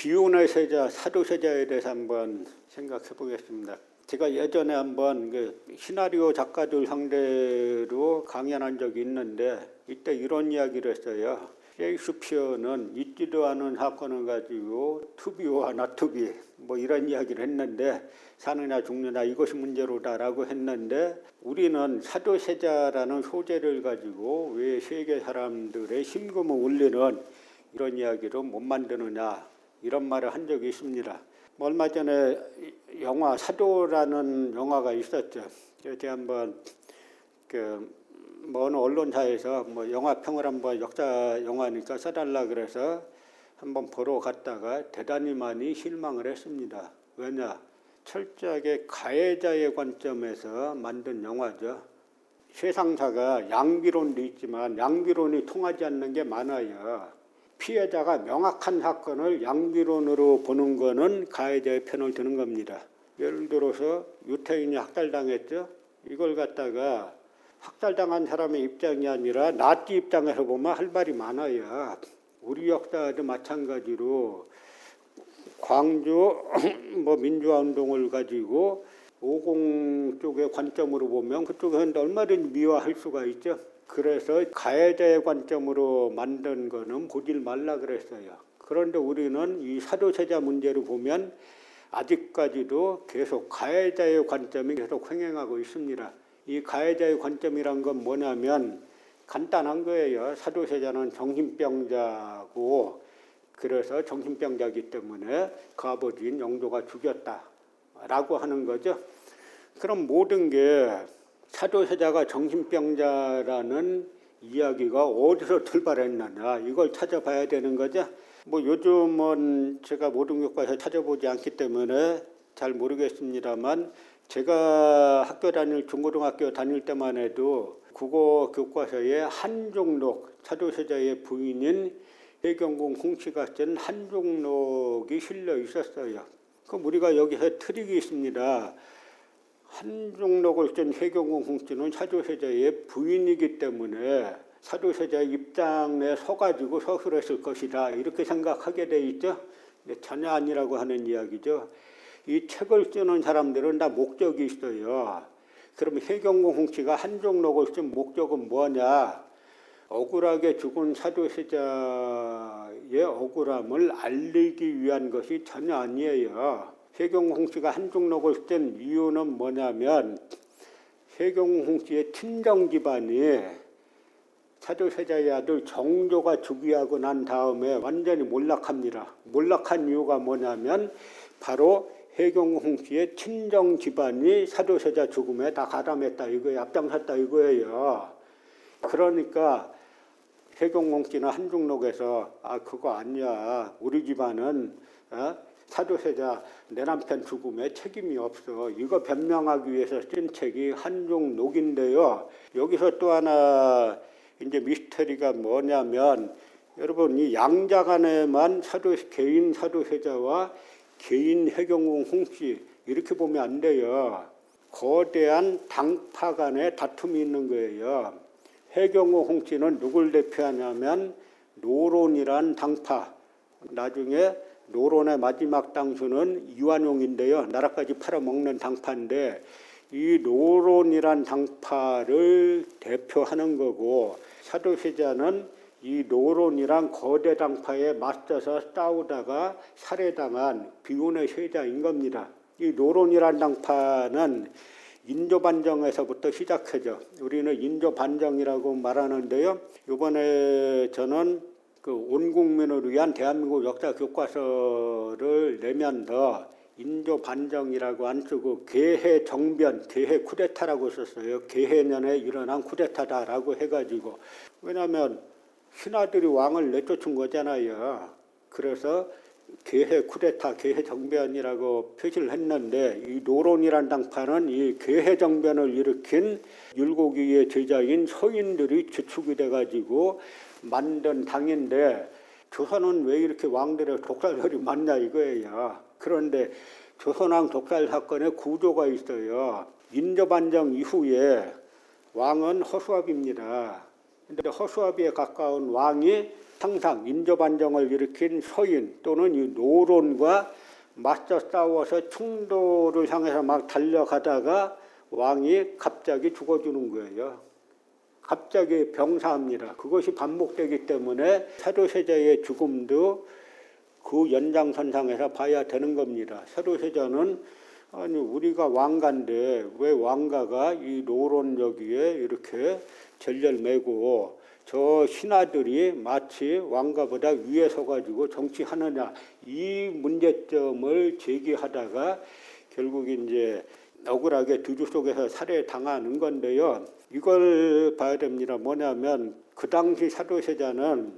비운의 세자, 사도세자에 대해서 한번 생각해 보겠습니다. 제가 예전에 한번 그 시나리오 작가들 상대로 강연한 적이 있는데 이때 이런 이야기를 했어요. 셰익스피어는 있지도 않은 사건을 가지고 투비와 나투비 뭐 이런 이야기를 했는데 사느냐 죽느냐 이것이 문제로다라고 했는데 우리는 사도세자라는 소재를 가지고 왜 세계 사람들의 심금을 울리는 이런 이야기를 못 만드느냐 이런 말을 한 적이 있습니다. 뭐 얼마 전에 영화 사도라는 영화가 있었죠. 제가 한번 그 먼 언론사에서 뭐 영화 평을 한번 역사 영화니까 써달라 그래서 한번 보러 갔다가 대단히 많이 실망을 했습니다. 왜냐? 철저하게 가해자의 관점에서 만든 영화죠. 세상사가 양비론도 있지만 양비론이 통하지 않는 게 많아요. 피해자가 명확한 사건을 양비론으로 보는 거는 가해자의 편을 드는 겁니다. 예를 들어서 유태인이 학살당했죠. 이걸 갖다가 학살당한 사람의 입장이 아니라 나띠 입장에서 보면 할 말이 많아요. 우리 역사도 마찬가지로 광주 뭐 민주화 운동을 가지고 50 쪽의 관점으로 보면 그쪽에서는 얼마든지 미화할 수가 있죠. 그래서 가해자의 관점으로 만든 거는 보질 말라 그랬어요. 그런데 우리는 이 사도세자 문제를 보면 아직까지도 계속 가해자의 관점이 계속 횡행하고 있습니다. 이 가해자의 관점이란 건 뭐냐면 간단한 거예요. 사도세자는 정신병자고 그래서 정신병자이기 때문에 그 아버지인 영조가 죽였다라고 하는 거죠. 그럼 모든 게 사도세자가 정신병자라는 이야기가 어디서 출발했느냐 이걸 찾아봐야 되는 거죠. 뭐 요즘은 제가 모든 교과서 찾아보지 않기 때문에 잘 모르겠습니다만 제가 학교 다닐 중고등학교 다닐 때만 해도 국어 교과서에 한종록 사도세자의 부인인 해경궁 홍씨가 쓴 한종록이 실려 있었어요. 그럼 우리가 여기서 트릭이 있습니다. 한종록을 쓴 해경궁 홍씨는 사도세자의 부인이기 때문에 사도세자의 입장에 서가지고 서술했을 것이다 이렇게 생각하게 돼 있죠. 전혀 아니라고 하는 이야기죠. 이 책을 쓰는 사람들은 다 목적이 있어요. 그럼 해경궁 홍씨가 한종록을 쓴 목적은 뭐냐? 억울하게 죽은 사도세자의 억울함을 알리기 위한 것이 전혀 아니에요. 해경궁 씨가 한종록을 쓴 이유는 뭐냐면 해경궁 씨의 친정 집안이 사도세자의 아들 정조가 즉위하고 난 다음에 완전히 몰락합니다. 몰락한 이유가 뭐냐면 바로 해경궁 씨의 친정 집안이 사도세자 죽음에 다 가담했다 이거예요. 앞장섰다 이거예요. 그러니까 해경궁 씨는 한중록에서 아 그거 아니야. 우리 집안은 어? 사도세자 내 남편 죽음에 책임이 없어. 이거 변명하기 위해서 쓴 책이 한중록인데요. 여기서 또 하나 이제 미스터리가 뭐냐면 여러분 이 양자 간에만 사도 개인 사도세자와 개인 해경궁 홍씨 이렇게 보면 안 돼요. 거대한 당파 간의 다툼이 있는 거예요. 해경궁 홍씨는 누굴 대표하냐면 노론이란 당파. 나중에 노론의 마지막 당수는 이완용인데요. 나라까지 팔아먹는 당파인데 이 노론이란 당파를 대표하는 거고 사도세자는 이 노론이란 거대 당파에 맞서서 싸우다가 살해당한 비운의 세자인 겁니다. 이 노론이란 당파는 인조 반정에서부터 시작하죠. 우리는 인조 반정이라고 말하는데요. 이번에 저는 그온 국민을 위한 대한민국 역사 교과서를 내면서 인조 반정이라고 안 쓰고 개해 정변, 개해 쿠데타라고 썼어요. 개해년에 일어난 쿠데타다라고 해가지고 왜냐하면 신하들이 왕을 내쫓은 거잖아요. 그래서 개해 쿠데타, 개해 정변이라고 표시를 했는데 이 노론이란 당파는 이 개해 정변을 일으킨 율곡이의 제자인 서인들이 주축이 돼가지고 만든 당인데 조선은 왜 이렇게 왕들의 독살설이 많냐 이거예요. 그런데 조선왕 독살 사건의 구조가 있어요. 인조반정 이후에 왕은 허수아비입니다. 근데 허수아비에 가까운 왕이 항상 인조반정을 일으킨 서인 또는 이 노론과 맞서 싸워서 충돌을 향해서 막 달려가다가 왕이 갑자기 죽어주는 거예요. 갑자기 병사합니다. 그것이 반복되기 때문에 사도세자의 죽음도 그 연장선상에서 봐야 되는 겁니다. 사도세자는 아니 우리가 왕가인데 왜 왕가가 이 노론 여기에 이렇게 절렬매고 저 신하들이 마치 왕가보다 위에 서가지고 정치하느냐 이 문제점을 제기하다가 결국 이제 억울하게 두주 속에서 살해당하는 건데요. 이걸 봐야 됩니다. 뭐냐면 그 당시 사도세자는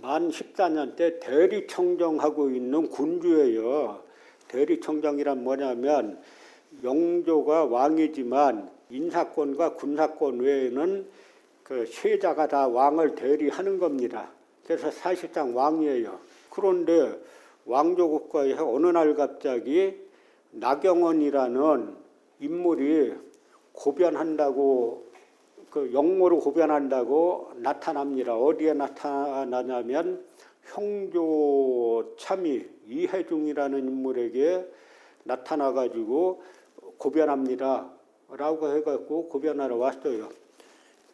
만 14년 때 대리청정하고 있는 군주예요. 대리청정이란 뭐냐면 영조가 왕이지만 인사권과 군사권 외에는 그 세자가 다 왕을 대리하는 겁니다. 그래서 사실상 왕이에요. 그런데 왕조 국가에서 어느 날 갑자기 나경원이라는 인물이 고변한다고 그 영모로 고변한다고 나타납니다. 어디에 나타나냐면 형조 참이 이해중이라는 인물에게 나타나 가지고 고변합니다. 라고 해갖고 고변하러 왔어요.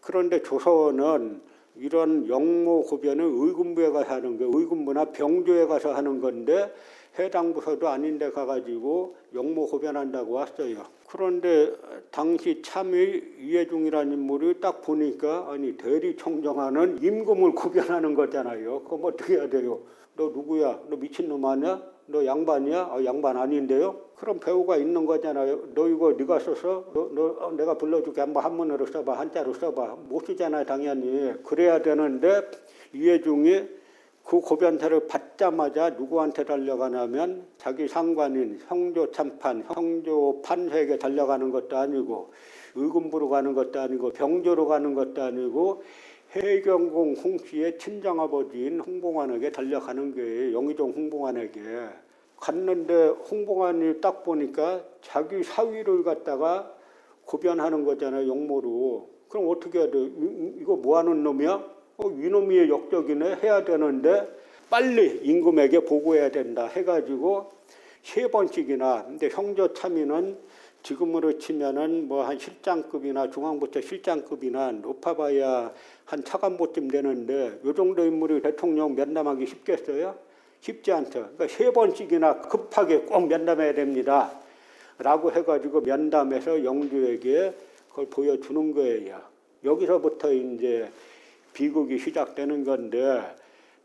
그런데 조선은 이런 영모 고변을 의군부에 가서 하는 거예요. 의군부나 병조에 가서 하는 건데 해당 부서도 아닌데 가가지고 영모 고변한다고 왔어요. 그런데 당시 참의 이해중이라는 인물이 딱 보니까 아니 대리청정하는 임금을 고변하는 거잖아요. 그럼 어떻게 해야 돼요? 너 누구야? 너 미친놈 아니야? 너 양반이야? 아, 양반 아닌데요? 그럼 배우가 있는 거잖아요. 너 이거 네가 써서 너, 너 어, 내가 불러줄게 한번 한문으로 써봐 한자로 써봐 못 쓰잖아요 당연히 그래야 되는데 이해중이 그 고변태를 받자마자 누구한테 달려가냐면 자기 상관인 형조 참판, 형조 판서에게 달려가는 것도 아니고 의금부로 가는 것도 아니고 병조로 가는 것도 아니고 해경공 홍씨의 친정아버지인 홍봉환에게 달려가는 거예요. 영의정 홍봉환에게. 갔는데 홍봉환이 딱 보니까 자기 사위를 갖다가 고변하는 거잖아요. 용모로. 그럼 어떻게 해야 돼? 이- 이거 뭐 하는 놈이야? 어, 이놈이 역적이네 해야 되는데 빨리 임금에게 보고해야 된다 해가지고 세 번씩이나 근데 형조 참의는 지금으로 치면은 뭐 한 실장급이나 중앙부처 실장급이나 높아봐야 한 차관보쯤 되는데 요 정도 인물이 대통령 면담하기 쉽겠어요? 쉽지 않죠. 그러니까 세 번씩이나 급하게 꼭 면담해야 됩니다. 라고 해가지고 면담해서 영주에게 그걸 보여주는 거예요. 여기서부터 이제 비극이 시작되는 건데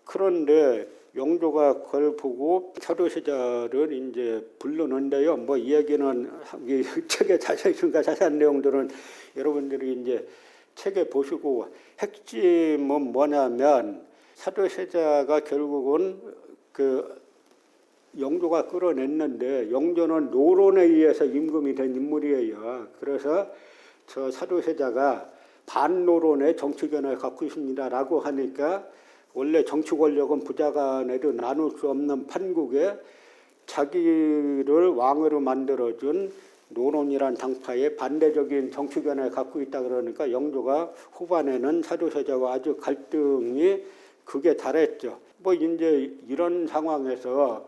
그런데 영조가 그걸 보고 서도세자를 이제 부르는데요. 뭐이 얘기는 이 책에 자세히 있으니까 자세한 내용들은 여러분들이 이제 책에 보시고 핵심은 뭐냐면 사도세자가 결국은 그 영조가 끌어냈는데 영조는 노론에 의해서 임금이 된 인물이에요. 그래서 저 사도세자가 반노론의 정치견을 갖고 있습니다라고 하니까 원래 정치 권력은 부자간에도 나눌 수 없는 판국에 자기를 왕으로 만들어준 노론이란 당파의 반대적인 정치견을 갖고 있다 그러니까 영조가 후반에는 사도세자와 아주 갈등이 그게 달했죠. 뭐 이제 이런 상황에서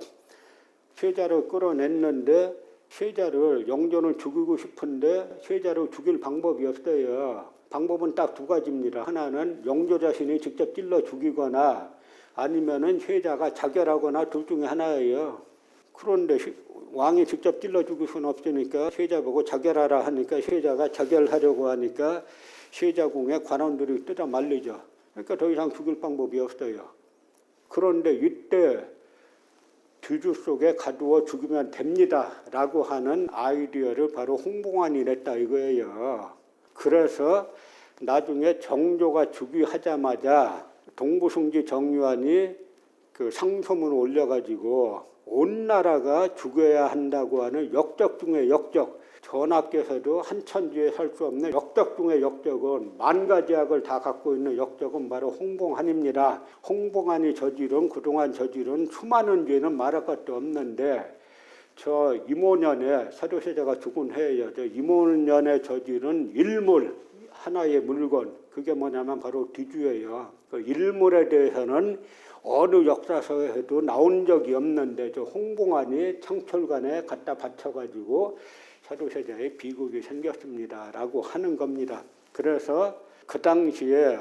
세자를 끌어냈는데 세자를 영조는 죽이고 싶은데 세자를 죽일 방법이 없어요. 방법은 딱 두 가지입니다. 하나는 영조 자신이 직접 찔러 죽이거나 아니면은 세자가 자결하거나 둘 중에 하나예요. 그런데 시- 왕이 직접 찔러 죽일 수는 없으니까 세자 보고 자결하라 하니까 세자가 자결하려고 하니까 세자궁의 관원들이 뜯어 말리죠. 그러니까 더 이상 죽일 방법이 없어요. 그런데 이때 뒤주 속에 가두어 죽이면 됩니다라고 하는 아이디어를 바로 홍봉환이 냈다 이거예요. 그래서 나중에 정조가 즉위하자마자 동부승지 정유환이 그 상소문을 올려가지고 온 나라가 죽여야 한다고 하는 역적 중의 역적 전하께서도 한천지에 살수 없는 역적 중의 역적은 만 가지 악을 다 갖고 있는 역적은 바로 홍봉한입니다. 홍봉한이 저지른 그동안 저지른 수많은 죄는 말할 것도 없는데 저 이모년에 사도세자가 죽은 해예요. 저 이모년에 저지른 일물 하나의 물건 그게 뭐냐면 바로 뒤주예요. 그 일몰에 대해서는 어느 역사서에도 나온 적이 없는데 저 홍봉안이 청철관에 갖다 바쳐가지고 사도세자의 비극이 생겼습니다라고 하는 겁니다. 그래서 그 당시에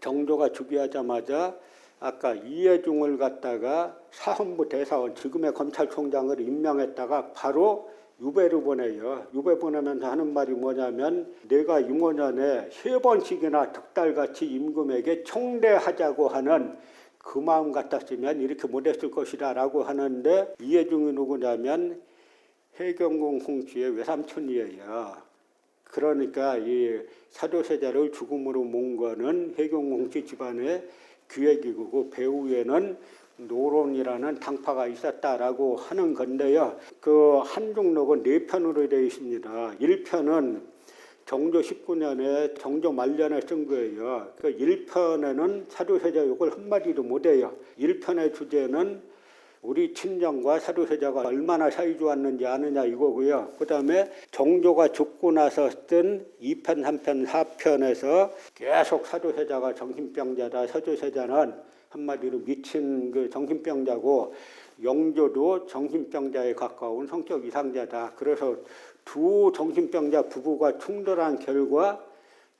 정조가 즉위하자마자 아까 이해중을 갖다가 사헌부 대사원 지금의 검찰총장을 임명했다가 바로 유배를 보내요. 유배 보내면서 하는 말이 뭐냐면 내가 임원년에 세 번씩이나 득달같이 임금에게 청대하자고 하는 그 마음 같았으면 이렇게 못했을 것이다 라고 하는데 이해중이 누구냐면 해경궁 홍씨의 외삼촌이에요. 그러니까 이 사도세자를 죽음으로 몬 거는 해경홍씨 집안의 기획이고 배후에는 노론이라는 당파가 있었다라고 하는 건데요. 그 한중록은 네 편으로 되어 있습니다. 1편은 정조 19년에 정조 말년에 쓴 거예요. 그 1편에는 사도세자 욕을 한마디도 못해요. 1편의 주제는 우리 친정과 사도세자가 얼마나 사이 좋았는지 아느냐 이거고요. 그 다음에 정조가 죽고 나서 쓴 2편, 3편, 4편에서 계속 사도세자가 정신병자다, 사도세자는 한마디로 미친 그 정신병자고 영조도 정신병자에 가까운 성격 이상자다. 그래서 두 정신병자 부부가 충돌한 결과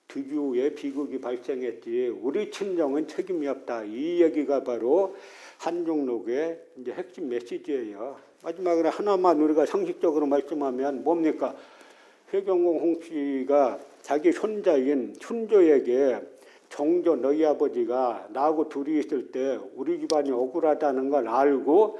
뒤주에 비극이 발생했지 우리 친정은 책임이 없다. 이 얘기가 바로 한중록의 이제 핵심 메시지예요. 마지막으로 하나만 우리가 상식적으로 말씀하면 뭡니까? 회경공 홍씨가 자기 손자인 춘조에게 정조 너희 아버지가 나하고 둘이 있을 때 우리 집안이 억울하다는 걸 알고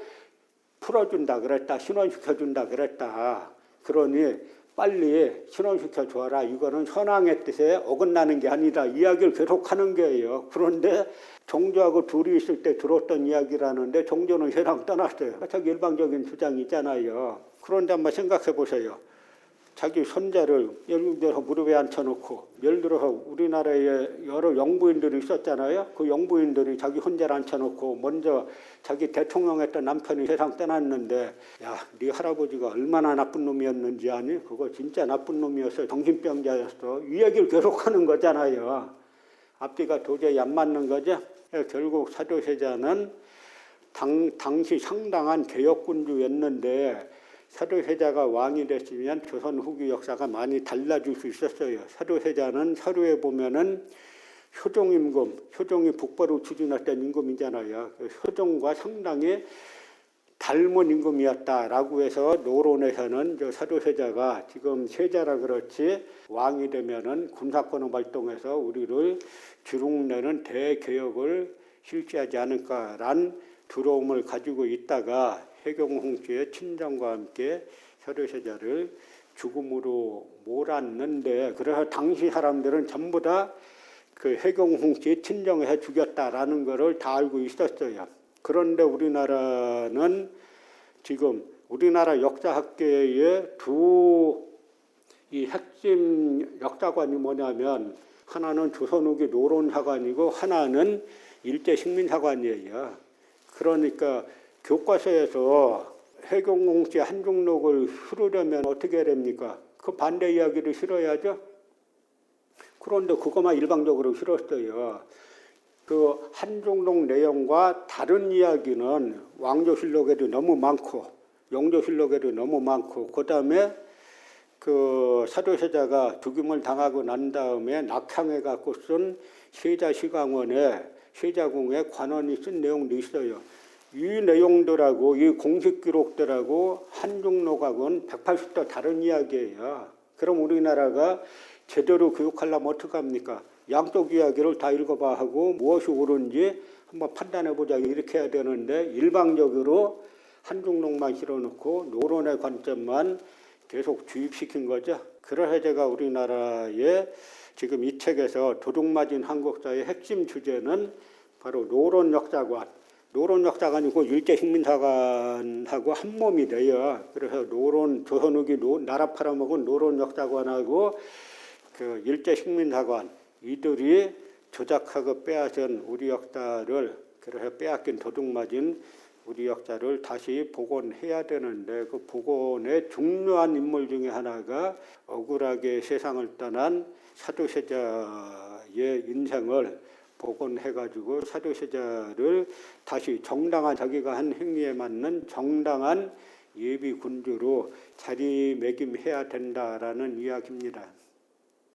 풀어준다 그랬다 신원시켜준다 그랬다 그러니 빨리 신원시켜 줘라. 이거는 현황의 뜻에 어긋나는 게 아니다. 이야기를 계속하는 거예요. 그런데 정조하고 둘이 있을 때 들었던 이야기라는데 정조는 세상 떠났어요. 자기 일방적인 주장이 있잖아요. 그런데 한번 생각해 보세요 자기 손자를 예를 들어서 무릎에 앉혀놓고 예를 들어서 우리나라에 여러 영부인들이 있었잖아요. 그 영부인들이 자기 혼자를 앉혀놓고 먼저 자기 대통령했던 남편이 세상 떠났는데 야, 네 할아버지가 얼마나 나쁜 놈이었는지 아니? 그거 진짜 나쁜 놈이었어. 정신병자였어. 이 얘기를 계속하는 거잖아요. 앞뒤가 도저히 안 맞는 거죠. 결국 사도세자는 당, 당시 상당한 개혁군주였는데 사도세자가 왕이 됐으면 조선 후기 역사가 많이 달라질 수 있었어요. 사도세자는 서류에 보면은 효종임금, 효종이 북벌을 추진했던 임금이잖아요. 그 효종과 상당히 닮은 임금이었다라고 해서 노론에서는 저 사도세자가 지금 세자라 그렇지 왕이 되면은 군사권을 발동해서 우리를 주룩내는 대개혁을 실시하지 않을까란 두려움을 가지고 있다가 해경홍씨의 친정과 함께 혈효세자를 죽음으로 몰았는데 그래서 당시 사람들은 전부 다 그 해경홍씨 친정에서 죽였다라는 것을 다 알고 있었어요. 그런데 우리나라는 지금 우리나라 역사학계의 두 이 핵심 역사관이 뭐냐면 하나는 조선 후기 노론사관이고 하나는 일제 식민사관이에요. 그러니까 교과서에서 해경공지 한중록을 실으려면 어떻게 해야 됩니까? 그 반대 이야기를 실어야죠. 그런데 그것만 일방적으로 실었어요. 그 한중록 내용과 다른 이야기는 왕조실록에도 너무 많고 영조실록에도 너무 많고 그 다음에 그 사도세자가 죽임을 당하고 난 다음에 낙향해 갖고 쓴 세자시강원에 세자궁에 관원이 쓴 내용도 있어요. 이 내용들하고 이 공식 기록들하고 한중록하고는 180도 다른 이야기예요. 그럼 우리나라가 제대로 교육하려면 어떡합니까? 양쪽 이야기를 다 읽어봐 하고 무엇이 옳은지 한번 판단해 보자 이렇게 해야 되는데 일방적으로 한중록만 실어놓고 노론의 관점만 계속 주입시킨 거죠. 그래서 제가 우리나라의 지금 이 책에서 도둑맞은 한국사의 핵심 주제는 바로 노론 역사관, 노론 역사관이고 일제 식민사관하고 한 몸이 돼요. 그래서 노론 조선 후기 노, 나라 팔아먹은 노론 역사관하고 그 일제 식민사관 이들이 조작하고 빼앗은 우리 역사를 그래서 빼앗긴 도둑맞은 우리 역사를 다시 복원해야 되는데 그 복원의 중요한 인물 중에 하나가 억울하게 세상을 떠난 사도세자의 인생을 복원해가지고 사도세자를 다시 정당한 자기가 한 행위에 맞는 정당한 예비 군주로 자리매김해야 된다라는 이야기입니다.